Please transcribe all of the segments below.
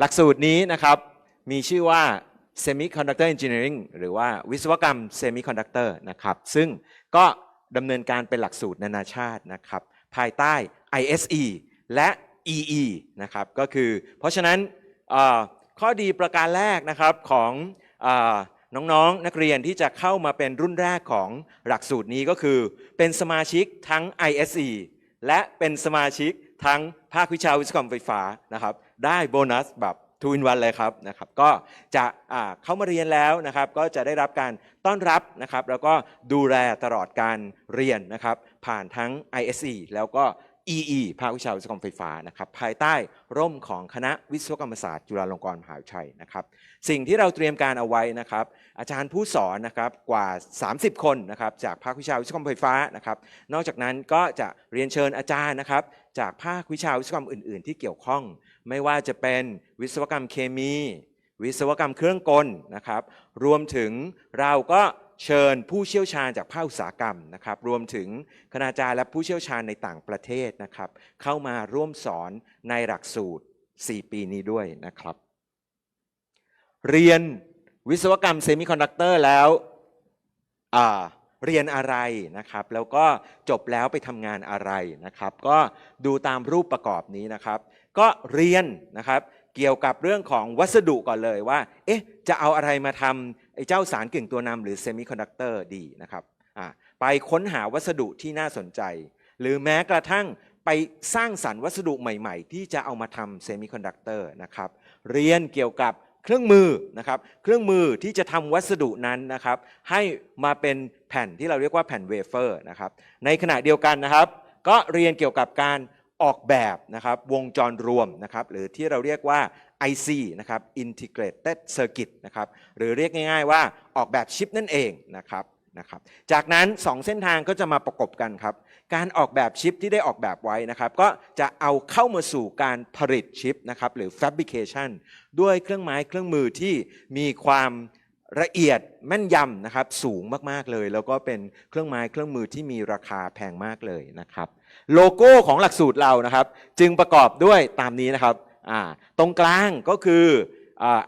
หลักสูตรนี้นะครับมีชื่อว่า Semiconductor Engineering หรือว่าวิศวกรรม Semiconductor นะครับซึ่งก็ดำเนินการเป็นหลักสูตรนานาชาตินะครับภายใต้ ISE และ EE นะครับก็คือเพราะฉะนั้นข้อดีประการแรกนะครับของอน้องๆ นักเรียนที่จะเข้ามาเป็นรุ่นแรกของหลักสูตรนี้ก็คือ เป็นสมาชิกทั้ง ISE และเป็นสมาชิก ทั้งภาควิชาวิศวกรรมไฟฟ้านะครับ ได้โบนัสแบบทูอินวันเลยครับนะครับ ก็จะเข้ามาเรียนแล้วนะครับ ก็จะได้รับการต้อนรับนะครับ แล้วก็ดูแลตลอดการเรียนนะครับ ผ่านทั้ง ISE แล้วก็ EE ภาควิชาวิศวกรรมไฟฟ้านะครับภายใต้ร่มของคณะวิศวกรรมศาสตร์จุฬาลงกรณ์มหาวิทยาลัยนะครับสิ่งที่เราเตรียมการเอาไว้นะครับอาจารย์ผู้สอนนะครับกว่า 30 คนนะครับจากภาควิชาวิศวกรรมไฟฟ้านะครับนอกจากนั้นก็จะเรียนเชิญอาจารย์นะครับจากภาควิชาวิศวกรรมอื่น ๆ ที่เกี่ยวข้อง ไม่ว่าจะเป็นวิศวกรรมเคมี วิศวกรรมเครื่องกลนะครับรวมถึงเราก็ เชิญผู้เชี่ยวชาญจากภาคอุตสาหกรรมนะครับ รวมถึงคณาจารย์และผู้เชี่ยวชาญในต่างประเทศนะครับ เข้ามาร่วมสอนในหลักสูตร 4 ปีนี้ด้วยนะครับ เรียนวิศวกรรมเซมิคอนดักเตอร์แล้วเรียนอะไรนะครับ แล้วก็จบแล้วไปทำงานอะไรนะครับ ก็ดูตามรูปประกอบนี้นะครับ ก็เรียนนะครับเกี่ยวกับเรื่องของวัสดุก่อนเลยว่า เอ๊ะ จะเอาอะไรมาทำ ไอ้เจ้าสารกึ่งตัวนำหรือเซมิคอนดักเตอร์ดีนะครับไปค้นหาวัสดุที่น่าสนใจ หรือแม้กระทั่งไปสร้างสรรค์วัสดุใหม่ๆ ที่จะเอามาทำเซมิคอนดักเตอร์นะครับเรียนเกี่ยวกับเครื่องมือนะครับเครื่องมือที่จะทำวัสดุนั้นนะครับให้มาเป็นแผ่นที่เราเรียกว่าแผ่นเวเฟอร์นะครับในขณะเดียวกันนะครับ ก็เรียนเกี่ยวกับการ ออกแบบนะครับวงจรรวมนะครับหรือที่เราเรียกว่า IC นะครับ Integrated Circuit นะครับหรือเรียกง่ายๆว่าออกแบบชิปนั่นเองนะครับนะครับจากนั้น 2 เส้นทางก็จะมาประกบกันครับการออกแบบชิปที่ได้ออกแบบไว้นะครับก็จะเอาเข้ามาสู่การผลิตชิปนะครับหรือ fabrication ด้วยเครื่องไม้เครื่องมือที่มีความ ละเอียดแม่นยำนะครับสูงมากๆเลย แล้วก็เป็นเครื่องไม้เครื่องมือที่มีราคาแพงมากเลยนะครับ โลโก้ของหลักสูตรเรานะครับ จึงประกอบด้วยตามนี้นะครับตรงกลางก็คือ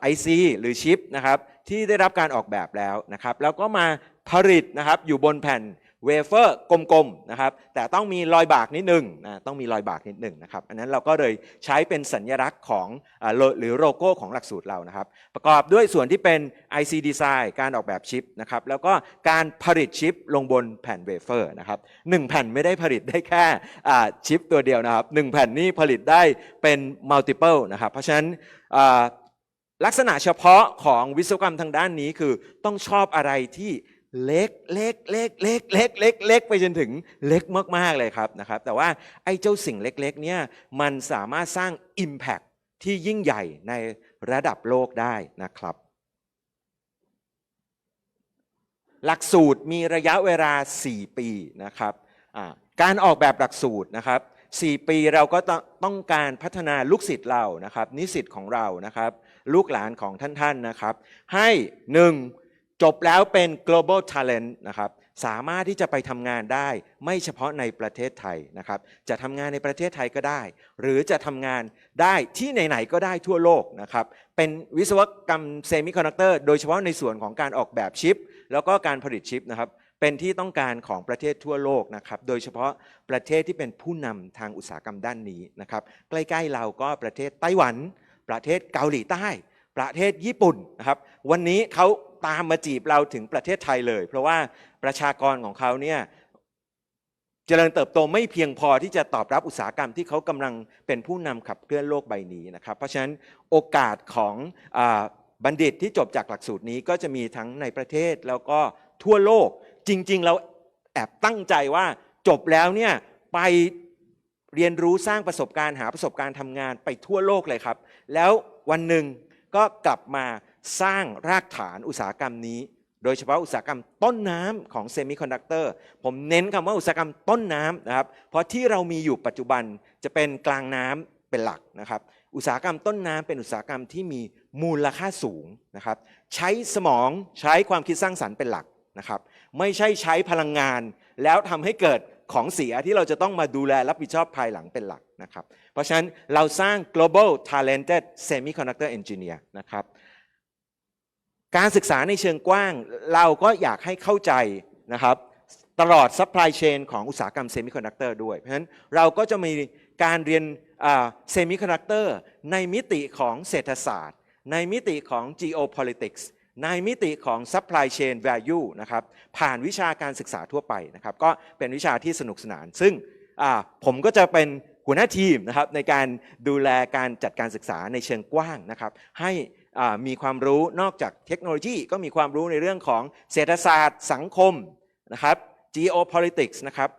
ไอซีหรือชิปนะครับที่ได้รับการออกแบบแล้วนะครับ แล้วก็มาผลิตนะครับอยู่บนแผ่น เวเฟอร์กลมๆนะครับแต่ต้องมีรอยบากนิดหนึ่งนะต้องมีรอยบากนิดหนึ่งนะครับอันนั้นเราก็เลยใช้เป็นสัญลักษณ์ของอาโลหรือโลโก้ของหลักสูตรเรานะครับ ประกอบด้วยส่วนที่เป็น IC Design การออกแบบชิปนะครับแล้วก็การผลิตชิปลงบนแผ่นเวเฟอร์นะครับหนึ่งแผ่นไม่ได้ผลิตได้แค่ชิปตัวเดียวนะครับหนึ่งแผ่นนี่ผลิตได้เป็น multiple นะครับเพราะฉะนั้นลักษณะเฉพาะของวิศวกรรมทางด้านนี้คือต้องชอบอะไรที่ เล็กเล็กเล็กเล็กเล็กเล็กเล็กไปจนถึงเล็กมากๆเลยครับนะครับ แต่ว่าไอ้เจ้าสิ่งเล็กๆเนี่ยมันสามารถสร้าง Impact ที่ยิ่งใหญ่ในระดับโลกได้นะครับ หลักสูตรมีระยะเวลา 4 ปีนะครับการออกแบบหลักสูตรนะครับ 4 ปีเราก็ต้องต้องการพัฒนาลูกศิษย์เรานะครับ นิสิตของเรานะครับ ลูกหลานของท่านๆนะครับ ให้หนึ่ง จบแล้วเป็น global talent นะครับสามารถที่จะไปทำงานได้ไม่เฉพาะในประเทศไทยนะครับ จะทำงานในประเทศไทยก็ได้ หรือจะทำงานได้ที่ไหนๆก็ได้ทั่วโลกนะครับ เป็นวิศวกรรมเซมิคอนดักเตอร์โดยเฉพาะในส่วนของการออกแบบชิป แล้วก็การผลิตชิปนะครับ เป็นที่ต้องการของประเทศทั่วโลกนะครับ โดยเฉพาะประเทศที่เป็นผู้นำทางอุตสาหกรรมด้านนี้นะครับ ใกล้ๆเราก็ประเทศไต้หวัน ประเทศเกาหลีใต้ ประเทศญี่ปุ่นนะครับ วันนี้เขา ตามมาจีบเราถึงประเทศไทยเลย เพราะว่าประชากรของเขาเนี่ยเจริญเติบโตไม่เพียงพอที่จะตอบรับอุตสาหกรรมที่เขากำลังเป็นผู้นำขับเคลื่อนโลกใบนี้นะครับ เพราะฉะนั้นโอกาสของอบัณฑิตที่จบจากหลักสูตรนี้ก็จะมีทั้งในประเทศแล้วก็ทั่วโลก จริง ๆ เราแอบตั้งใจว่าจบแล้วเนี่ยไปเรียนรู้สร้างประสบการณ์หาประสบการณ์ทำงานไปทั่วโลกเลยครับ แล้ววันหนึ่งก็กลับมา สร้างรากฐานอุตสาหกรรมนี้ โดยเฉพาะอุตสาหกรรมต้นน้ำของเซมิคอนดักเตอร์ผมเน้นคำว่าอุตสาหกรรมต้นน้ำนะครับ เพราะที่เรามีอยู่ปัจจุบันจะเป็นกลางน้ำเป็นหลักนะครับ อุตสาหกรรมต้นน้ำเป็นอุตสาหกรรมที่มีมูลค่าสูงนะครับ ใช้สมองใช้ความคิดสร้างสรรค์เป็นหลักนะครับ ไม่ใช่ใช้พลังงาน แล้วทำให้เกิดของเสียที่เราจะต้องมาดูแลรับผิดชอบภายหลังเป็นหลักนะครับ เพราะฉะนั้นเราสร้าง global talented semiconductor engineer นะครับ การศึกษาในเชิงกว้าง เราก็อยากให้เข้าใจนะครับตลอด supply chain ของอุตสาหกรรมเซมิคอนดักเตอร์ด้วย เพราะฉะนั้นเราก็จะมีการเรียนเซมิคอนดักเตอร์ในมิติของเศรษฐศาสตร์ ในมิติของ geopolitics ในมิติของ supply chain value นะครับผ่านวิชาการศึกษาทั่วไปนะครับก็เป็นวิชาที่สนุกสนาน ซึ่งผมก็จะเป็นหัวหน้าทีมนะครับในการดูแลการจัดการศึกษาในเชิงกว้างนะครับให้ มีความรู้นอกจากเทคโนโลยีก็มีความรู้ในเรื่องของเศรษฐศาสตร์ สังคมนะครับ geopolitics นะครับ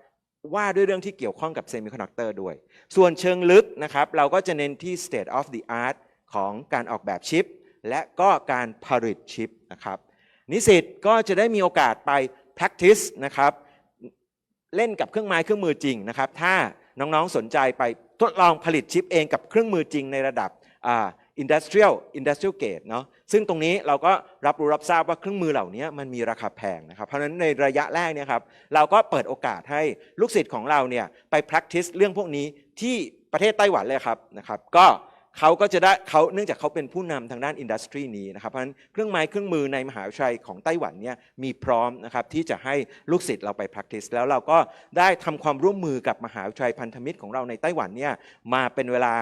ว่าด้วยเรื่องที่เกี่ยวข้องกับเซมิคอนดักเตอร์ด้วย ส่วนเชิงลึกนะครับ เราก็จะเน้นที่ state of the art ของการออกแบบชิป และก็การผลิตชิปนะครับนิสิตก็จะได้มีโอกาสไป practice นะครับเล่นกับเครื่องไม้เครื่องมือจริงนะครับ ถ้าน้องๆสนใจไปทดลองผลิตชิปเองกับเครื่องมือจริงในระดับ industrial industrial grade เนาะซึ่งตรงนี้เราก็รับรู้รับทราบว่าเครื่องมือเหล่านี้มันมีราคาแพงนะครับ เพราะฉะนั้นในระยะแรกเนี่ยครับเราก็เปิดโอกาสให้ลูกศิษย์ของเราเนี่ยไป practice เรื่องพวกนี้ที่ประเทศไต้หวันเลยครับนะครับก็เขาก็จะได้เขาเนื่องจากเขาเป็นผู้นำทางด้านอินดัสทรีนี้นะครับเพราะฉะนั้นเครื่องไม้เครื่องมือในมหาวิทยาลัยของไต้หวันเนี่ยมีพร้อมนะครับที่จะให้ลูกศิษย์เราไป practice แล้วเราก็ได้ทำความร่วมมือกับมหาวิทยาลัยพันธมิตรของเราในไต้หวันเนี่ยมาเป็นเวลา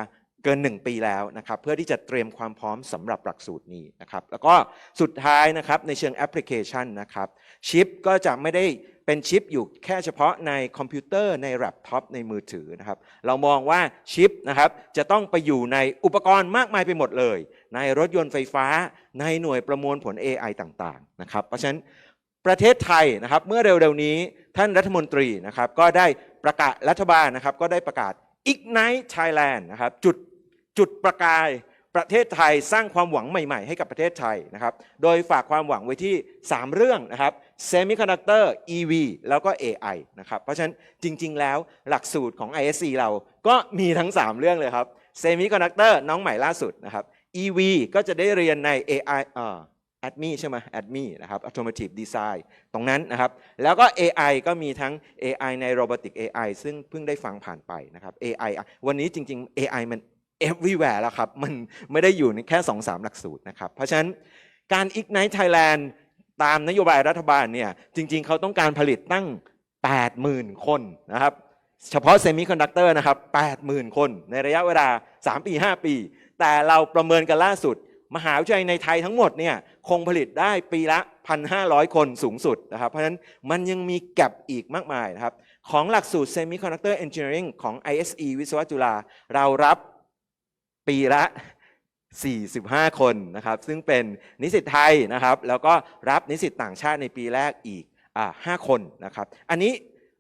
เกิน 1 ปีแล้วนะครับเพื่อที่จะเตรียมความพร้อมสำหรับหลักสูตรนี้นะครับแล้วก็สุดท้ายนะครับในเชิงแอปพลิเคชันนะครับชิปก็จะไม่ได้เป็นชิปอยู่แค่เฉพาะในคอมพิวเตอร์ในแล็ปท็อปในมือถือนะครับเรามองว่าชิปนะครับจะต้องไปอยู่ในอุปกรณ์มากมายไปหมดเลย ในรถยนต์ไฟฟ้า ในหน่วยประมวลผล AI ต่างๆนะครับเพราะฉะนั้นประเทศไทยนะครับเมื่อเร็วๆนี้ท่านรัฐมนตรีนะครับก็ได้ประกาศรัฐบาลนะครับก็ได้ประกาศ Ignite Thailand นะครับจุด จุดประกายประเทศไทยสร้างความหวังใหม่ ๆ ให้กับประเทศไทยนะครับ โดยฝากความหวังไว้ที่ 3 เรื่องนะครับ Semiconductor EV แล้วก็ AI นะครับ เพราะฉะนั้นจริง ๆ แล้วหลักสูตรของ ISC เราก็มีทั้ง 3 เรื่องเลยครับ Semiconductor น้องใหม่ล่าสุดนะครับ EV ก็จะได้เรียนใน AI เอ่อ ADMI ใช่ไหม ADMI นะครับ Automotive Design ตรงนั้นนะครับ แล้วก็ AI ก็มีทั้ง AI ใน Robotic AI ซึ่งเพิ่งได้ฟังผ่านไปนะครับ AI วันนี้จริง ๆ AI มัน everywhere แล้วครับ มันไม่ได้อยู่ในแค่ 2-3 หลักสูตรนะครับ เพราะฉะนั้นการ Ignite Thailand ตามนโยบายรัฐบาลเนี่ยจริงๆ เขาต้องการผลิตตั้ง 80,000 คนนะครับ เฉพาะเซมิคอนดักเตอร์นะครับ 80,000 คน ในระยะเวลา 3 ปี 5 ปี แต่เราประเมินกันล่าสุด มหาวิทยาลัยในไทยทั้งหมดเนี่ยคงผลิตได้ปีละ 1,500 คนสูงสุดนะครับ เพราะฉะนั้นมันยังมีแกลบอีกมากมายนะครับ ของหลักสูตร Semiconductor Engineering ของ ISE วิศวะจุฬาเรารับ ปีละ 45 คนนะครับซึ่งเป็นนิสิตไทยนะครับแล้วก็รับนิสิตต่างชาติในปีแรกอีกอ่า5คนนะครับอันนี้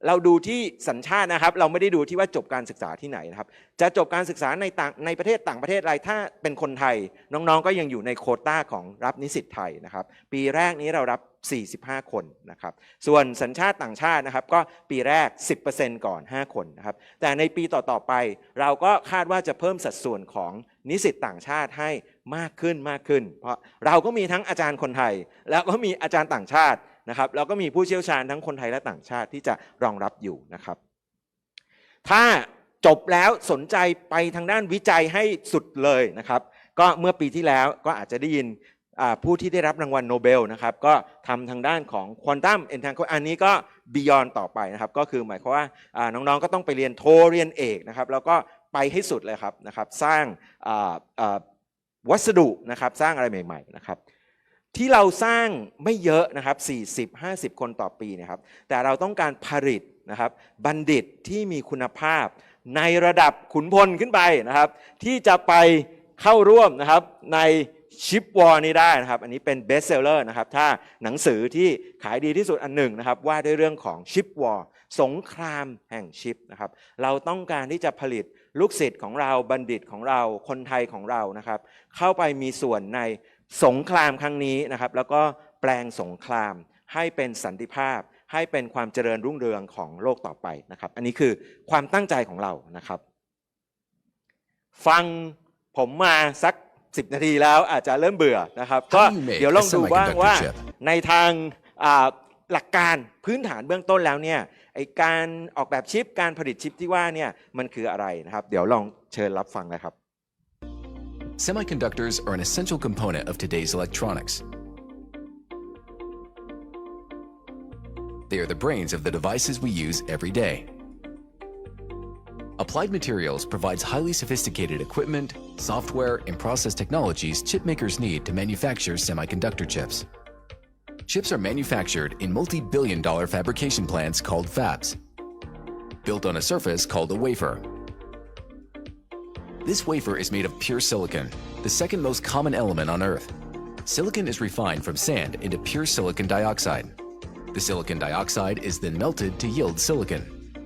เราดูที่สัญชาตินะครับ เราไม่ได้ดูที่ว่าจบการศึกษาที่ไหนนะครับ จะจบการศึกษาในต่างในประเทศต่างประเทศอะไรถ้าเป็นคนไทย น้องๆก็ยังอยู่ในโคต้าของรับนิสิตไทยนะครับ ปีแรกนี้เรารับ 45 คนนะครับ ส่วนสัญชาติต่างชาตินะครับก็ปีแรก 10%ก่อน 5 คนนะครับ แต่ในปีต่อๆไปเราก็คาดว่าจะเพิ่มสัดส่วนของนิสิตต่างชาติให้มากขึ้นมากขึ้น เพราะเราก็มีทั้งอาจารย์คนไทย แล้วก็มีอาจารย์ต่างชาติ นะครับแล้วก็มีผู้เชี่ยวชาญทั้งคนไทยและต่างชาติที่จะรองรับอยู่นะครับ ถ้าจบแล้วสนใจไปทางด้านวิจัยให้สุดเลยนะครับ ก็เมื่อปีที่แล้วก็อาจจะได้ยินผู้ที่ได้รับรางวัลโนเบลนะครับ ก็ทำทางด้านของควอนตัมเอนทางอันนี้ก็บียอนต่อไปนะครับ ก็คือหมายความว่าน้องๆก็ต้องไปเรียนโทเรียนเอกนะครับ แล้วก็ไปให้สุดเลยครับนะครับ สร้างวัสดุนะครับ สร้างอะไรใหม่ ๆ นะครับ ที่เราสร้างไม่เยอะนะครับ 40-50 คนต่อปีนะครับ แต่เราต้องการผลิตนะครับ บัณฑิตที่มีคุณภาพ ในระดับขุนพลขึ้นไปนะครับ ที่จะไปเข้าร่วมนะครับในชิปวอร์นี้ได้นะครับ อันนี้เป็นเบสเซลเลอร์นะครับ ถ้าหนังสือที่ขายดีที่สุดอันหนึ่งนะครับ ว่าด้วยเรื่องของชิปวอร์สงครามแห่งชิปนะครับ เราต้องการที่จะผลิตลูกศิษย์ของเราบัณฑิตของเราคนไทยของเรานะครับ เข้าไปมีส่วนใน สงครามครั้งนี้นะครับ แล้วก็แปลงสงครามให้เป็นสันติภาพ ให้เป็นความเจริญรุ่งเรืองของโลกต่อไปนะครับ อันนี้คือความตั้งใจของเรานะครับ ฟังผมมาสัก 10 นาทีแล้วอาจจะเริ่มเบื่อนะครับ ก็ How do you make เดี๋ยวลองดูบ้าง a semiconductor ว่า chip? ในทางอ่าหลักการพื้นฐานเบื้องต้นแล้วเนี่ยไอการออกแบบชิปการผลิตชิปที่ว่าเนี่ยมันคืออะไรนะครับ เดี๋ยวลองเชิญรับฟังนะครับ Semiconductors are an essential component of today's electronics. They are the brains of the devices we use every day. Applied Materials provides highly sophisticated equipment, software, and process technologies chipmakers need to manufacture semiconductor chips. Chips are manufactured in multi billion dollar fabrication plants called fabs, built on a surface called a wafer. This wafer is made of pure silicon, the second most common element on Earth. Silicon is refined from sand into pure silicon dioxide. The silicon dioxide is then melted to yield silicon,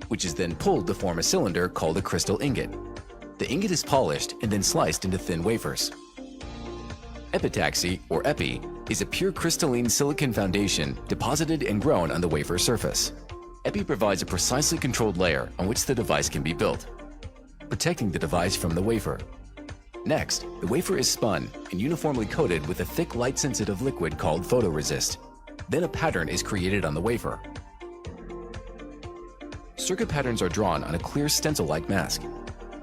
which is then pulled to form a cylinder called a crystal ingot. The ingot is polished and then sliced into thin wafers. Epitaxy, or epi, is a pure crystalline silicon foundation deposited and grown on the wafer surface. Epi provides a precisely controlled layer on which the device can be built protecting the device from the wafer. Next, the wafer is spun and uniformly coated with a thick light-sensitive liquid called photoresist. Then a pattern is created on the wafer. Circuit patterns are drawn on a clear stencil-like mask.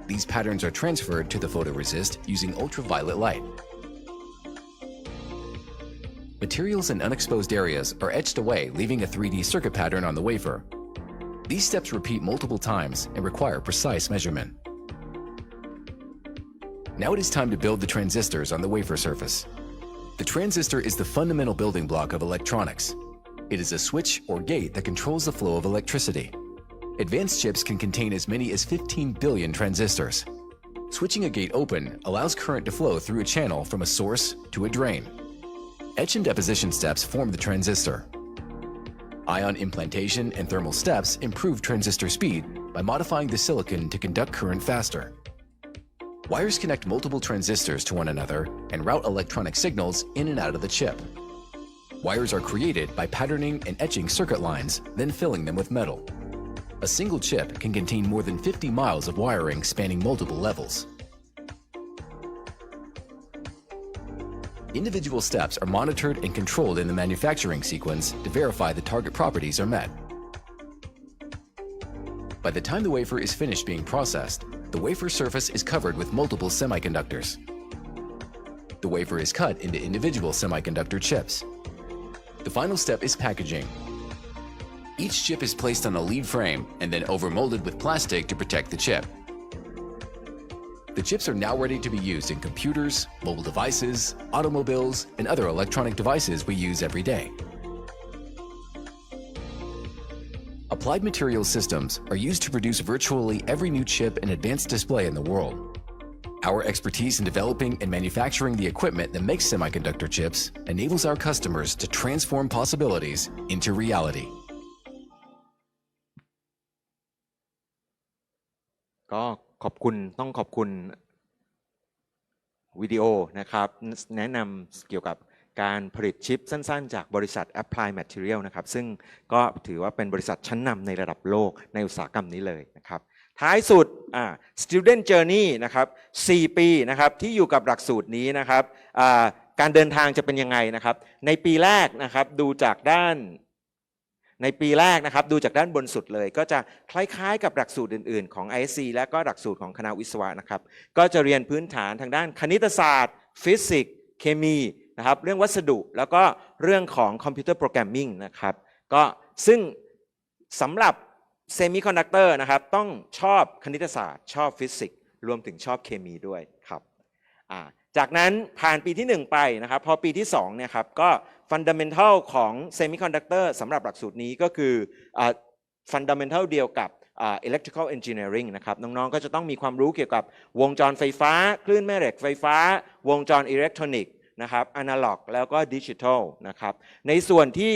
These patterns are transferred to the photoresist using ultraviolet light. Materials in unexposed areas are etched away, leaving a 3D circuit pattern on the wafer. These steps repeat multiple times and require precise measurement. Now it is time to build the transistors on the wafer surface. The transistor is the fundamental building block of electronics. It is a switch or gate that controls the flow of electricity. Advanced chips can contain as many as 15 billion transistors. Switching a gate open allows current to flow through a channel from a source to a drain. Etch and deposition steps form the transistor. Ion implantation and thermal steps improve transistor speed by modifying the silicon to conduct current faster. Wires connect multiple transistors to one another and route electronic signals in and out of the chip. Wires are created by patterning and etching circuit lines, then filling them with metal. A single chip can contain more than 50 miles of wiring spanning multiple levels. Individual steps are monitored and controlled in the manufacturing sequence to verify the target properties are met. By the time the wafer is finished being processed, the wafer surface is covered with multiple semiconductors. The wafer is cut into individual semiconductor chips. The final step is packaging. Each chip is placed on a lead frame and then overmolded with plastic to protect the chip. The chips are now ready to be used in computers, mobile devices, automobiles, and other electronic devices we use every day. Applied Materials systems are used to produce virtually every new chip and advanced display in the world. Our expertise in developing and manufacturing the equipment that makes semiconductor chips enables our customers to transform possibilities into reality. ก็ขอบคุณต้องขอบคุณวิดีโอนะครับ แนะนำเกี่ยวกับ การผลิตชิปสั้นๆ จากบริษัท Apply Material นะครับ ซึ่งก็ถือว่าเป็นบริษัทชั้นนำในระดับโลกในอุตสาหกรรมนี้เลยนะครับ ท้ายสุด student journey นะครับ 4 ปีนะครับที่อยู่กับหลักสูตรนี้นะครับ การเดินทางจะเป็นยังไงนะครับ ในปีแรกนะครับดูจากด้านในปีแรกนะครับ ดูจากด้านบนสุดเลย ก็จะคล้ายๆ กับหลักสูตรอื่นๆ ของ ISC และก็หลักสูตรของคณะวิศวะนะครับ ก็จะเรียนพื้นฐานทางด้านคณิตศาสตร์ ฟิสิกส์เคมี นะครับ เรื่องวัสดุแล้วก็เรื่องของคอมพิวเตอร์โปรแกรมมิ่งนะครับ ก็ซึ่งสำหรับเซมิคอนดักเตอร์นะครับ ต้องชอบคณิตศาสตร์ ชอบฟิสิกส์รวมถึงชอบเคมีด้วยครับจากนั้นผ่านปีที่ 1 ไปนะครับ พอปีที่2เนี่ยครับก็ฟันดัมเ n ทัลของเซมิคอนดักเตอร์สำหรับหลักสูตรนี้ก็คือฟันดัมเ n ทัลเดียวกับอ่า electrical engineering นะครับ น้องๆ ก็จะต้องมีความรู้เกี่ยวกับวงจรไฟฟ้า คลื่นแม่เหล็กไฟฟ้า วงจรอิเล็กทรอนิกส์ นะครับอนาล็อกแล้วก็ดิจิทัลนะครับในส่วนที่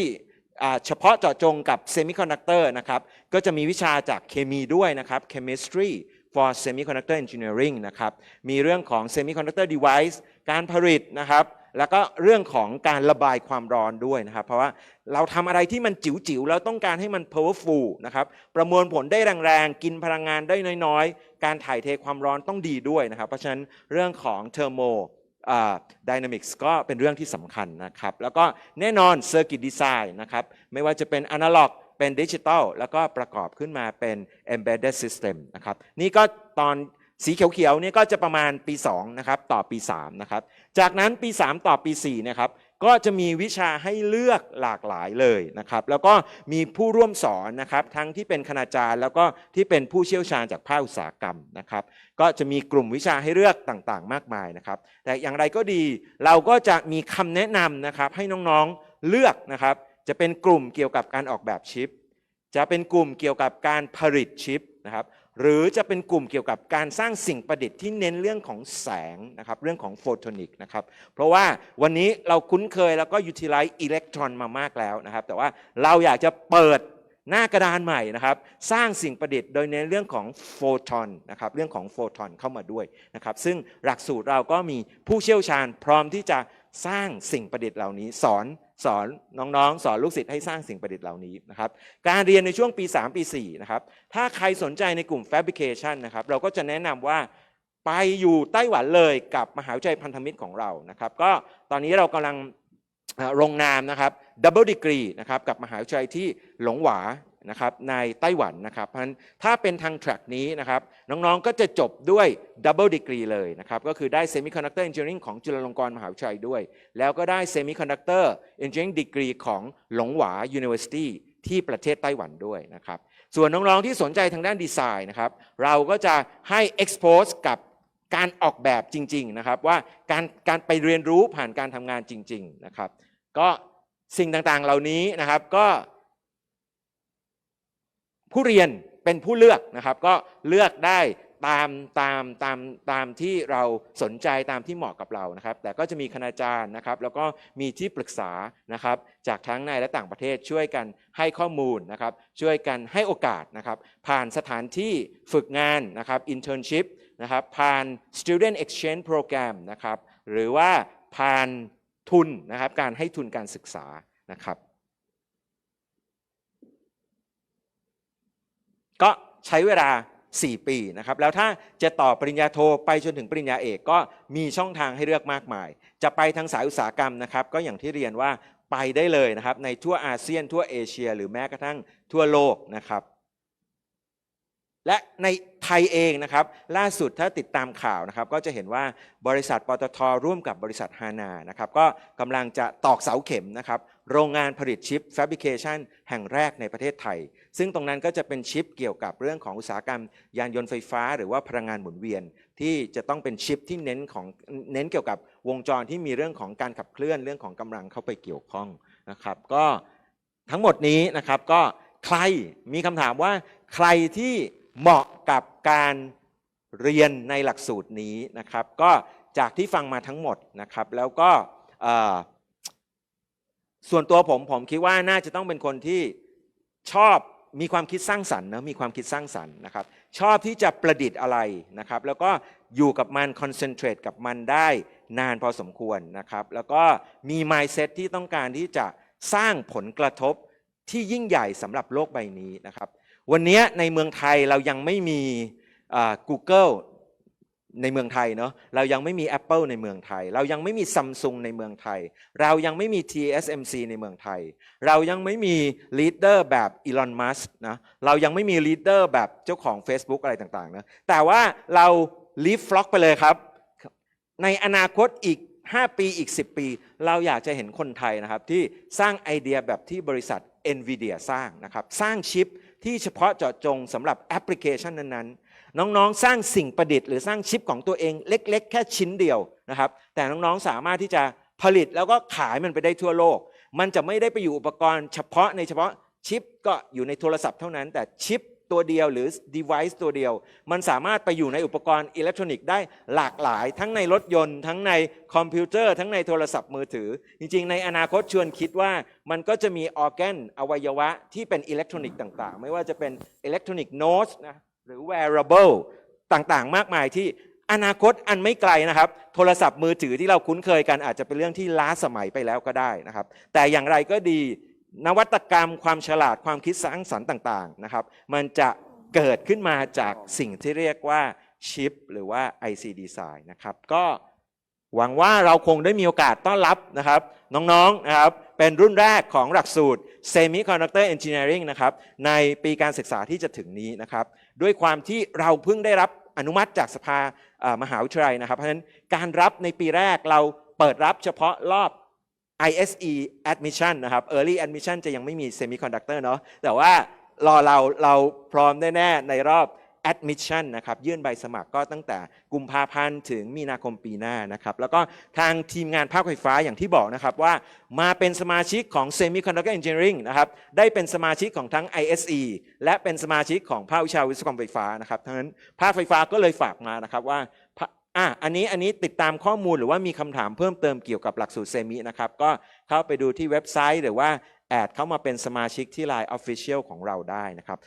เฉพาะเจาะจงกับเซมิคอนดักเตอร์นะครับก็จะมีวิชาจากเคมีด้วยนะครับ chemistry for semiconductor engineering นะครับมีเรื่องของ semiconductor device การผลิตนะครับแล้วก็เรื่องของการระบายความร้อนด้วยนะครับ เพราะว่าเราทำอะไรที่มันจิ๋วๆแล้วต้องการให้มัน powerful นะครับ ประมวลผลได้แรงๆ กินพลังงานได้น้อยๆ การถ่ายเทความร้อนต้องดีด้วยนะครับ เพราะฉะนั้นเรื่องของ thermo ดินามิกส์ก็เป็นเรื่องที่สำคัญนะครับ แล้วก็แน่นอนเซอร์กิตดีไซน์นะครับ ไม่ว่าจะเป็นอนาล็อกเป็นดิจิตอลแล้วก็ประกอบขึ้นมาเป็น embedded system นะครับ นี่ก็ตอนสีเขียวๆนี่ก็จะประมาณปี 2 นะครับ ต่อปี 3 นะครับ จากนั้นปี 3 ต่อปี4นะครับ ก็จะมีวิชาให้เลือกหลากหลายเลยนะครับ แล้วก็มีผู้ร่วมสอนนะครับ ทั้งที่เป็นคณาจารย์ แล้วก็ที่เป็นผู้เชี่ยวชาญจากภาคอุตสาหกรรมนะครับ ก็จะมีกลุ่มวิชาให้เลือกต่างๆ มากมายนะครับ แต่อย่างไรก็ดีเราก็จะมีคำแนะนำนะครับ ให้น้องๆเลือกนะครับ จะเป็นกลุ่มเกี่ยวกับการออกแบบชิป จะเป็นกลุ่มเกี่ยวกับการผลิตชิปนะครับ หรือจะเป็นกลุ่มเกี่ยวกับการสร้างสิ่งประดิษฐ์ที่เน้นเรื่องของแสงนะครับเรื่องของโฟโทนิกนะครับเพราะว่าวันนี้เราคุ้นเคยแล้วก็ยูทิลไลซ์อิเล็กตรอนมามากแล้วนะครับ แต่ว่าเราอยากจะเปิดหน้ากระดานใหม่นะครับ สร้างสิ่งประดิษฐ์โดยเน้นเรื่องของโฟทอนนะครับเรื่องของโฟทอนเข้ามาด้วยนะครับซึ่งหลักสูตรเราก็มีผู้เชี่ยวชาญพร้อมที่จะ สร้างสิ่งประดิษฐ์เหล่านี้ สอนสอนน้องๆ สอนลูกศิษย์ให้สร้างสิ่งประดิษฐ์เหล่านี้นะครับการเรียนในช่วงปี 3 ปี 4 นะครับ ถ้าใครสนใจในกลุ่ม Fabrication นะครับเราก็จะแนะนำว่าไปอยู่ไต้หวันเลยกับมหาวิทยาลัยพันธมิตรของเรานะครับก็ตอนนี้เรากำลังลงนามนะครับ Double Degree นะครับกับมหาวิทยาลัยที่หลงหวา นะครับในไต้หวันนะครับเพราะฉะนั้นถ้าเป็นทางแทร็กนี้นะครับน้องๆก็จะจบด้วย Double Degree เลยนะครับก็คือได้ Semiconductor Engineering ของจุฬาลงกรณ์มหาวิทยาลัยด้วย แล้วก็ได้ Semiconductor Engineering Degree ของหลงหวา University ที่ประเทศไต้หวันด้วยนะครับส่วนน้องๆที่สนใจทางด้านดีไซน์นะครับเราก็จะให้ expose กับการออกแบบจริงๆนะครับว่าการการไปเรียนรู้ผ่านการทำงานจริงๆนะครับก็สิ่งต่างๆเหล่านี้นะครับก็ ผู้เรียนเป็นผู้เลือกนะครับ ก็เลือกได้ตามตามตามตามที่เราสนใจตามที่เหมาะกับเรานะครับ แต่ก็จะมีคณาจารย์นะครับ แล้วก็มีที่ปรึกษานะครับ จากทั้งในและต่างประเทศช่วยกันให้ข้อมูลนะครับ ช่วยกันให้โอกาสนะครับ ผ่านสถานที่ฝึกงานนะครับ internship นะครับ ผ่าน student exchange program นะครับ หรือว่าผ่านทุนนะครับ การให้ทุนการศึกษานะครับ ก็ใช้เวลา 4 ปีนะครับแล้วถ้าจะต่อปริญญาโทไปจนถึงปริญญาเอกก็มีช่องทางให้เลือกมากมาย จะไปทางสายอุตสาหกรรมนะครับ ก็อย่างที่เรียนว่าไปได้เลยนะครับในทั่วอาเซียนทั่วเอเชีย หรือแม้กระทั่งทั่วโลกนะครับ และในไทยเองนะครับ ล่าสุดถ้าติดตามข่าวนะครับ ก็จะเห็นว่าบริษัทปตทร่วมกับบริษัทฮานานะครับ ก็กำลังจะตอกเสาเข็มนะครับ โรงงานผลิตชิป Fabrication แห่งแรกในประเทศไทย ซึ่งตรงนั้นก็จะเป็นชิปเกี่ยวกับเรื่องของอุตสาหกรรม ยานยนต์ไฟฟ้า หรือว่าพลังงานหมุนเวียน ที่จะต้องเป็นชิปที่เน้นของเน้นเกี่ยวกับวงจรที่มีเรื่องของการขับเคลื่อนเรื่องของกำลังเข้าไปเกี่ยวข้องนะครับ ก็ทั้งหมดนี้นะครับก็ใครมีคำถามว่าใครที่ เหมาะกับการเรียนในหลักสูตรนี้นะครับ ก็จากที่ฟังมาทั้งหมดนะครับ แล้วก็ส่วนตัวผมผมคิดว่าน่าจะต้องเป็นคนที่ชอบมีความคิดสร้างสรรค์นะมีความคิดสร้างสรรค์นะครับ ชอบที่จะประดิษฐ์อะไรนะครับ แล้วก็อยู่กับมันคอนเซนเทรตกับมันได้นานพอสมควรนะครับ แล้วก็มี mindset ที่ต้องการที่จะสร้างผลกระทบที่ยิ่งใหญ่สำหรับโลกใบนี้นะครับ วันนี้ในเมืองไทยเรายังไม่มี Google ในเมืองไทยเนาะเรายังไม่มี Apple ในเมืองไทย เรายังไม่มี Samsung ในเมืองไทย เรายังไม่มี TSMC ในเมืองไทย เรายังไม่มีลีดเดอร์แบบอีลอนมัสนะเรายังไม่มีลีดเดอร์แบบเจ้าของ Facebook อะไรต่างๆนะแต่ว่าเราลีฟฟล็อกไปเลยครับ ในอนาคตอีก 5 ปีอีก 10 ปี เราอยากจะเห็นคนไทยนะครับที่สร้างไอเดียแบบที่บริษัท NVIDIA สร้างนะครับสร้างชิป ที่เฉพาะเจาะจงสำหรับแอปพลิเคชันนั้นๆ น้องๆ สร้างสิ่งประดิษฐ์หรือสร้างชิปของตัวเองเล็ก ๆ แค่ชิ้นเดียวนะครับ แต่น้องๆ สามารถที่จะผลิตแล้วก็ขายมันไปได้ทั่วโลก มันจะไม่ได้ไปอยู่อุปกรณ์เฉพาะในเฉพาะชิปก็อยู่ในโทรศัพท์เท่านั้น แต่ชิป ตัวเดียวหรือ device ตัวเดียว มันสามารถไปอยู่ในอุปกรณ์อิเล็กทรอนิกส์ได้หลากหลาย ทั้งในรถยนต์ ทั้งในคอมพิวเตอร์ ทั้งในโทรศัพท์มือถือ จริง ๆ ในอนาคตชวนคิดว่ามันก็จะมีออร์แกนอวัยวะที่เป็นอิเล็กทรอนิกส์ต่างๆ ไม่ว่าจะเป็นอิเล็กทรอนิกส์โน้ตนะหรือ wearable ต่างๆ มากมายที่อนาคตอันไม่ไกลนะครับ โทรศัพท์มือถือที่เราคุ้นเคยกันอาจจะเป็นเรื่องที่ล้าสมัยไปแล้วก็ได้นะครับ แต่อย่างไรก็ดี นวัตกรรมความฉลาดความคิดสร้างสรรค์ต่างๆนะครับ มันจะเกิดขึ้นมาจากสิ่งที่เรียกว่าชิปหรือว่า IC Design นะครับ ก็หวังว่าเราคงได้มีโอกาสต้อนรับนะครับ น้องๆนะครับเป็นรุ่นแรกของหลักสูตร Semiconductor Engineering นะครับในปีการศึกษาที่จะถึงนี้นะครับ ด้วยความที่เราเพิ่งได้รับอนุมัติจากสภาเอ่อมหาวิทยาลัยนะครับ เพราะฉะนั้นการรับในปีแรกเราเปิดรับเฉพาะรอบ ISE admission นะครับ early admission จะยังไม่มี semiconductor เนาะแต่ว่ารอเราเราพร้อมแน่ ๆ ในรอบ admission นะครับยื่นใบสมัครก็ตั้งแต่กุมภาพันธ์ถึงมีนาคมปีหน้านะครับ แล้วก็ทางทีมงานภาคไฟฟ้าอย่างที่บอกนะครับว่ามาเป็นสมาชิกของ Semiconductor Engineering นะครับได้เป็นสมาชิกของทั้ง ISE และเป็นสมาชิกของภาควิชาวิศวกรรมไฟฟ้านะครับทั้งนั้นภาคไฟฟ้าก็เลยฝากมานะครับว่า อะอันนี้อันนี้ติดตามข้อมูลหรือว่ามีคำถามเพิ่มเติมเกี่ยวกับหลักสูตรเซมินะครับ ก็เข้าไปดูที่เว็บไซต์หรือว่าแอดเข้ามาเป็นสมาชิกที่ Line Official ของเราได้นะครับ